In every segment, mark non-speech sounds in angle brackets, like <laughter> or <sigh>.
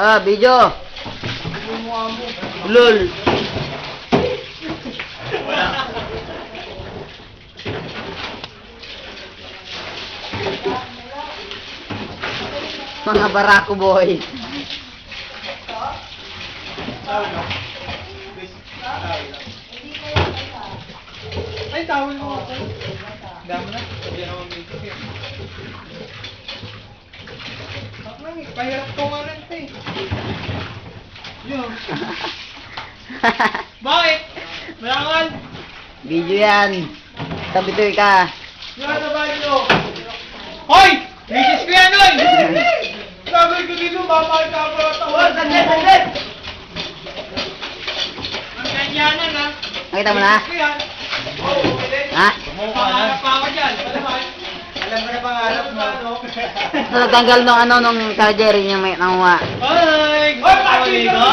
Ah, video. Lul. <laughs> Mga barako boy. Ay, tawal mo. Dami na. Hindi na akong make eh. Ako lang eh. Pahirap ko nga rin, te. Yun. Bakit? Malangan. video yan. Tabitoy ka. Yan na ba nyo? Hoy! Misis ko yan, oy! Sabi <laughs> ko dito, babalik ka pa ng tawad. Sandali, sandali. Ang ganyanan, ha? Nakita mo na? Misis ko yan. Oo, pwede. Ha? Pangarap pa ako dyan. Alam mo na pangarap mo. So, nagtanggal nung ano nung charger yung may nanguha. Ay! Hoy, pati ka!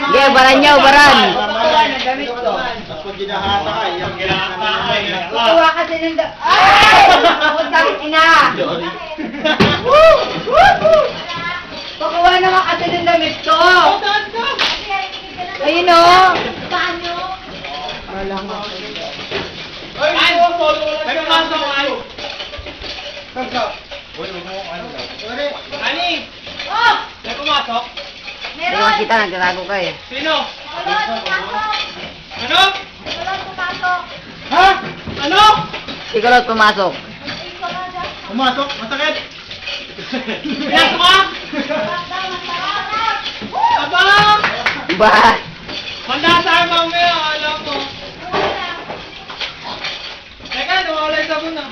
Sige, baran nyo, baran. Pag ginahata ka, yung ginahata ka. Kukuha kasi ng da... Ay! Putang ina! Kukuha naman kasi ng damit ko! Ayun o! Ay, ay, may pumasok, ay. Ani, Oh! may pumasok? Hindi naman kita, nagtatago ka eh. Sino? Kulot, pumasok! Ano? Kulot, pumasok! Ha? Ano? Si Kulot pumasok. Pumasok? Masakit? Pinasok ka? Aba! Ba? Handa tayo mamaya, alam mo. Nawala yung sabon na.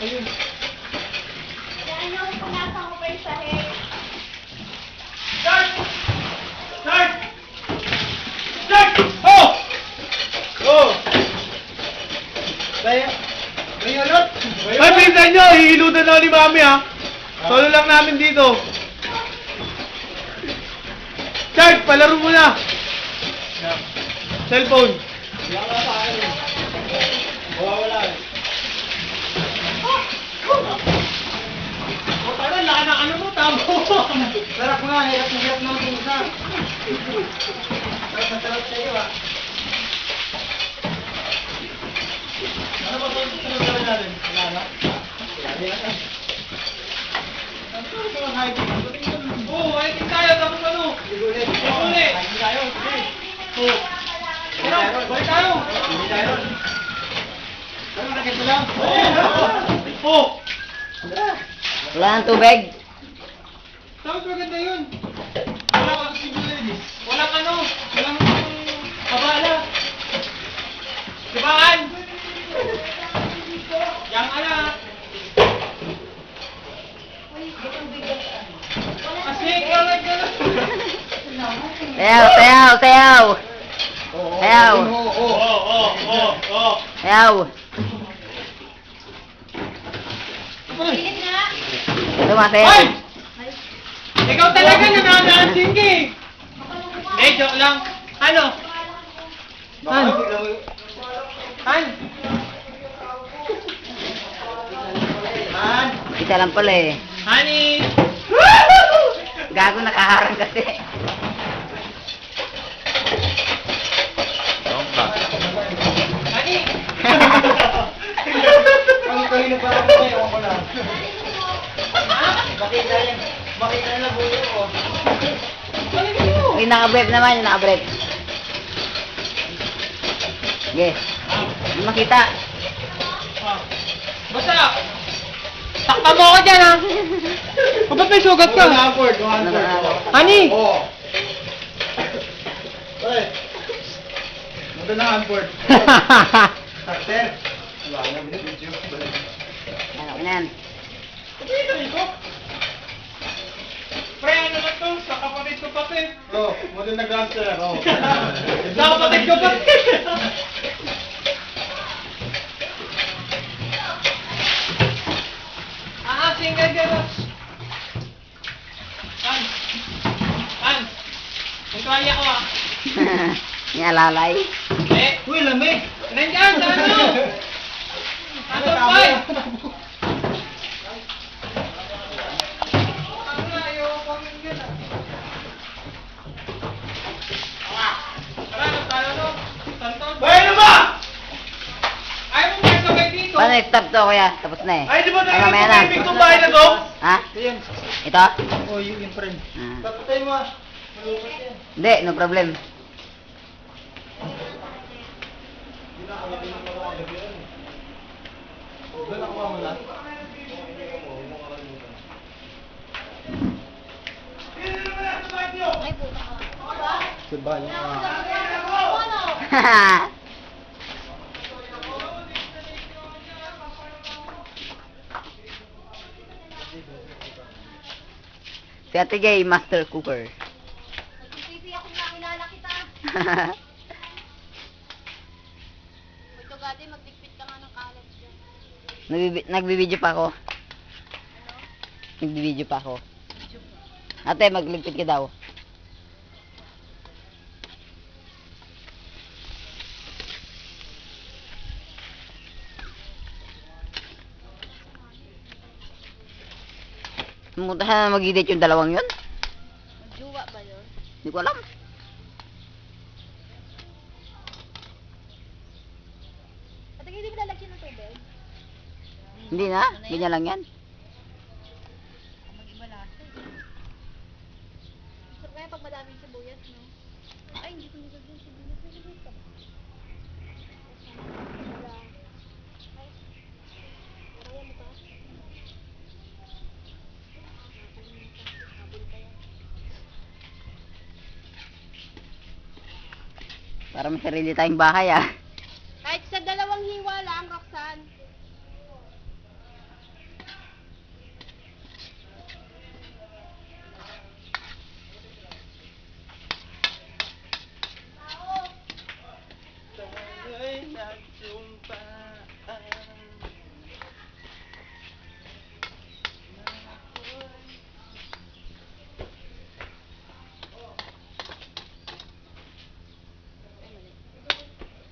Ayun. Start! Start! Start! Oh! Oh! Kaya, kaya ulit? Ay, pinsan nyo, hihilutan na ni Mami ha. Solo lang namin dito. Start, palaro mo na. Cellphone. Wala eh. O, tara, laka na ano mo, tamo. Sarap nga, hirap na hirap ng pusa. Sarap na sarap sa'yo, ah. Ano ba ito sunod gawin natin? Wala na? Hindi na. Ano ito ang hiking? Oo, tayo, tapos ano? Igulit. Igulit. Hiking tayo. Oo. Ano? Balik tayo. Hindi tayo. Ano, nakita lang? Oo. Oo. Wala ng tubig. Tapos maganda yun. Walang accessibility. Walang ano, walang kabala. Sibaan! Yang ala. Kasi ikaw lang gano'n. Sayaw, sayaw, sayaw. Sayaw. Oo, oo, oo, oo. Sayaw. Sumasayaw. Ay! Ikaw talaga nananansing ka eh. Hindi, joke lang. Ano? Han? Han? Han? Kita lang pala eh. Honey! Gago nakaharang kasi. Honey! Ang kanina pa lang kayo, ako lang. Makita yan. Makita na bulo ko. Yung naka-brief naman, yung naka-brief. Sige. Hindi makita. Basta! Takpan mo ako dyan ha! O ba't may sugat ka? One Hanford, one Ano na Hanford. Honey! Oo. Oy. Mata na Hanford. Takter. <laughs> Wala na, video. Ano yan? Dito ito? To? Sa kapatid ko pati. Oh, modern na gangster. Oh. <laughs> Sa kapatid ko pati. <laughs> Ah, single garage. An? An? Ang kaya ko ah. Yung alalay. Eh, uy, lamig. Nandiyan, sa ano? Ano, bay? Na-stop to kuya. Tapos na eh. Ay, di ba Ay, talaga mamaya na. tumimik bahay na to? Ha? Ito yan. Ito? Oh, yun yung friend. Ah. Papatay mo ah. Malupit yan. Hindi, no problem. Doon nakuha mo na. Sa bahay. Ah. <laughs> si Ate Gay, master cooker. <laughs> Pipi ako nakilala kita. Ito gati, magdikpit ka nga ng kalat dyan. Nagbibi- nagbibideo pa ako. Nagbibideo pa ako. Ate, magligpit ka daw. Pumunta na mag-edit yung dalawang yun? Magjuwa ba yun? Hindi ko alam. At hindi mo lalagyan ng tubig? Hindi na, ganyan lang yan. Mag-iba lasa eh. Sarap kaya pag madaming sibuyas, no? Ay, hindi ko nilagyan sibuyas. Nilagyan ka ba? Wala. Ay, kaya mo ba? Nakalimutan. Habol pa yan. Para may sarili tayong bahay ah. Kahit sa dalawang hiwa lang, Roxanne.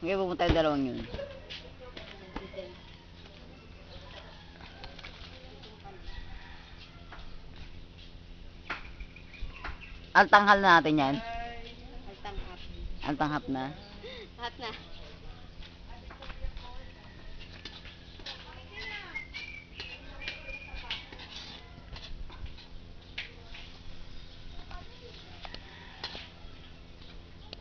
Ngayon pupunta yung dalawang yun. Altanghal na natin yan. Altang happy. Altanghap na. <laughs> Lahat na.